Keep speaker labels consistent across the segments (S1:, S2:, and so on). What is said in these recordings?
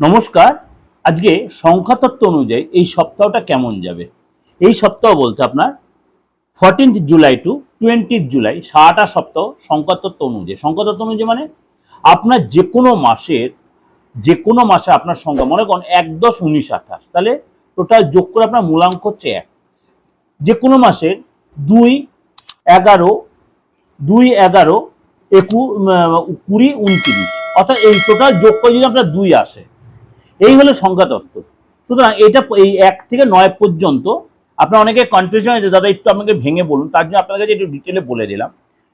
S1: নমস্কার। আজকে সংখ্যাতত্ত্ব অনুযায়ী এই সপ্তাহটা কেমন যাবে? এই সপ্তাহ বলতে আপনার fourteenth July to twentieth July সারাটা সপ্তাহ সংখ্যাতত্ত্ব অনুযায়ী। সংখ্যাতত্ত্ব অনুযায়ী মানে আপনার যে কোনো মাসের যে কোনো মাসে আপনার সংখ্যা, মনে করুন এক দশ উনিশ আঠাশ, তাহলে টোটাল যোগ করে আপনার মূলাঙ্ক হচ্ছে এক। যে কোনো মাসের দুই এগারো দুই এগারো একু কুড়ি, উনত্রিশ, অর্থাৎ এই টোটাল যোগ করে যদি আপনার দুই আসে এই হলো সংখ্যা তত্ত্ব। সুতরাং এটা এই এক থেকে নয় পর্যন্ত আপনার অনেকে কনফিউশন হয়েছে দাদা, একটু আপনাকে ভেঙে বলুন। তার জন্য আপনার কাছে একটু ডিটেলে বলে দিলাম।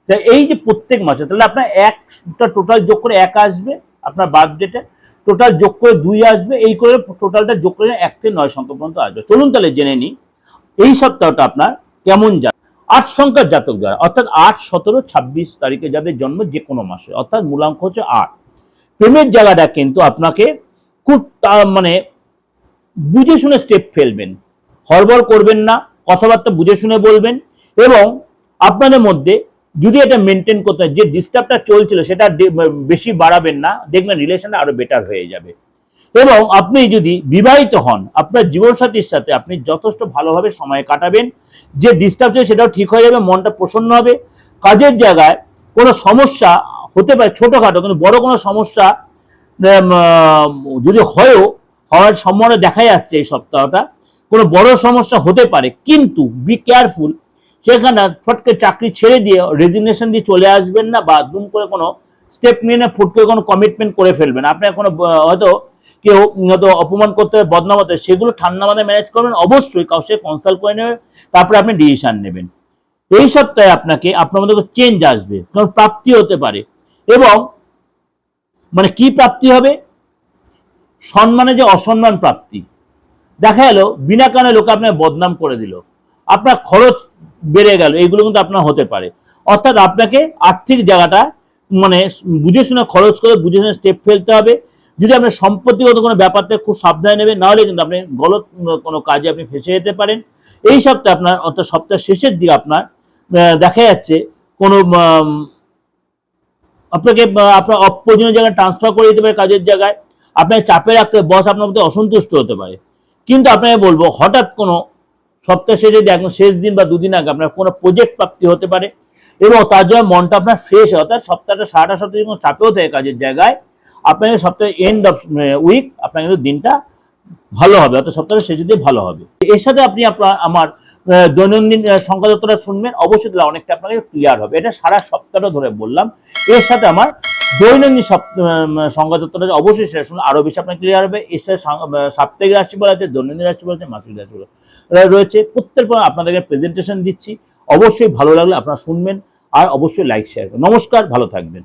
S1: যে এই যে প্রত্যেক মাসে, তাহলে আপনার একটা টোটাল যোগ করে এক আসবে আপনার বার্থডেটা টোটাল যোগ করে দুই আসবে, এই করে টোটালটা যোগ করে এক থেকে নয় সংখ্যা পর্যন্ত আসবে। চলুন তাহলে জেনে নিই, এই সপ্তাহটা আপনার কেমন যাবে আট সংখ্যার জাতক যারা, অর্থাৎ আট, সতেরো, ছাব্বিশ তারিখে যাদের জন্ম যে কোনো মাসে, অর্থাৎ মূলাঙ্ক হচ্ছে আট। প্রেমের জায়গাটা কিন্তু আপনাকে খুব মানে বুঝে শুনে স্টেপ ফেলবেন। হড়বড় করবেন না, কথাবার্তা বুঝে শুনে বলবেন এবং আপনাদের মধ্যে যদি এটা মেনটেন করতে যে ডিস্টার্বটা চলছিল সেটা বেশি বাড়াবেন না, দেখবেন রিলেশনটা আরও বেটার হয়ে যাবে। এবং আপনি যদি বিবাহিত হন, আপনার জীবনসাথীর সাথে আপনি যথেষ্ট ভালোভাবে সময় কাটাবেন, যে ডিস্টার্ব ছিল সেটাও ঠিক হয়ে যাবে, মনটা প্রসন্ন হবে। কাজের জায়গায় কোনো সমস্যা হতে পারে, ছোটোখাটো, কিন্তু বড় কোনো সমস্যা যদি হয়ও, হওয়ার সম্ভাবনা দেখা যাচ্ছে এই সপ্তাহটা, কোনো বড় সমস্যা হতে পারে, কিন্তু বি কেয়ারফুল সেখানে ফটকে চাকরি ছেড়ে দিয়ে রেজিগনেশন দিয়ে চলে আসবেন না বা দুম করে কোনো স্টেপ নিয়ে না ফুট করে কোনো কমিটমেন্ট করে ফেলবেন। আপনি কোনো হয়তো কেউ হয়তো অপমান করতে হবে বদনাম হতে সেগুলো ঠান্ডা মাথায় ম্যানেজ করবেন। অবশ্যই কাউ সে কনসাল্ট করে নেবেন তারপরে আপনি ডিসিশন নেবেন। এই সপ্তাহে আপনাকে, আপনার মধ্যে চেঞ্জ আসবে কারণ প্রাপ্তি হতে পারে। এবং মানে কি প্রাপ্তি হবে? সম্মানে যে অসম্মান প্রাপ্তি। দেখা গেল, বিনা কারণে লোকে আপনার বদনাম করে দিল। আপনার খরচ বেড়ে গেল এগুলো কিন্তু আপনার হতে পারে। অর্থাৎ আপনাকে আর্থিক জায়গাটা মানে বুঝে শুনে খরচ করে, বুঝে শুনে স্টেপ ফেলতে হবে। যদি আপনার সম্পত্তিগত কোনো ব্যাপারটা খুব সাবধানে নেবেন, নাহলে কিন্তু আপনি গলত কোনো কাজে আপনি ফেসে যেতে পারেন। এই সপ্তাহে আপনার, অর্থাৎ সপ্তাহের শেষের দিকে আপনার দেখা যাচ্ছে কোনো আপনাকে আপনার অপ্রয়োজনীয় জায়গায় ট্রান্সফার করে দিতে পারে কাজের জায়গায়। আপনার চাপে রাখতে বস আপনার মধ্যে অসন্তুষ্ট হতে পারে। কিন্তু আপনাকে বলব, হঠাৎ কোনো সপ্তাহ শেষে একদম শেষ দিন বা দুদিন আগে আপনার কোনো প্রজেক্ট প্রাপ্তি হতে পারে, এবং তার জন্য মনটা আপনার ফ্রেশ হয়, অর্থাৎ সপ্তাহটা সারাটা সপ্তাহে যখন চাপেও থাকে কাজের জায়গায় আপনার সপ্তাহে এন্ড অফ উইক আপনার কিন্তু দিনটা ভালো হবে, অর্থাৎ সপ্তাহের শেষের দিয়ে ভালো হবে। এর সাথে আপনি আপনার, আমার দৈনন্দিন সংখ্যাতত্ত্বটা শুনবেন অবশ্যই তাহলে অনেকটা আপনাকে ক্লিয়ার হবে। এটা সারা সপ্তাহটা ধরে বললাম। এর সাথে আমার দৈনন্দিন আহ, অবশ্যই সেটা শুনলে আরও বেশি আপনার ক্লিয়ার হবে। এর সাথে সাপ্তাহিক রাশিফল আছে দৈনন্দিন রাশিফল আছে মাসিক রাশিফল রয়েছে। প্রত্যেক পর আপনাদেরকে প্রেজেন্টেশন দিচ্ছি। অবশ্যই ভালো লাগলে আপনারা শুনবেন আর অবশ্যই লাইক শেয়ার নমস্কার ভালো থাকবেন।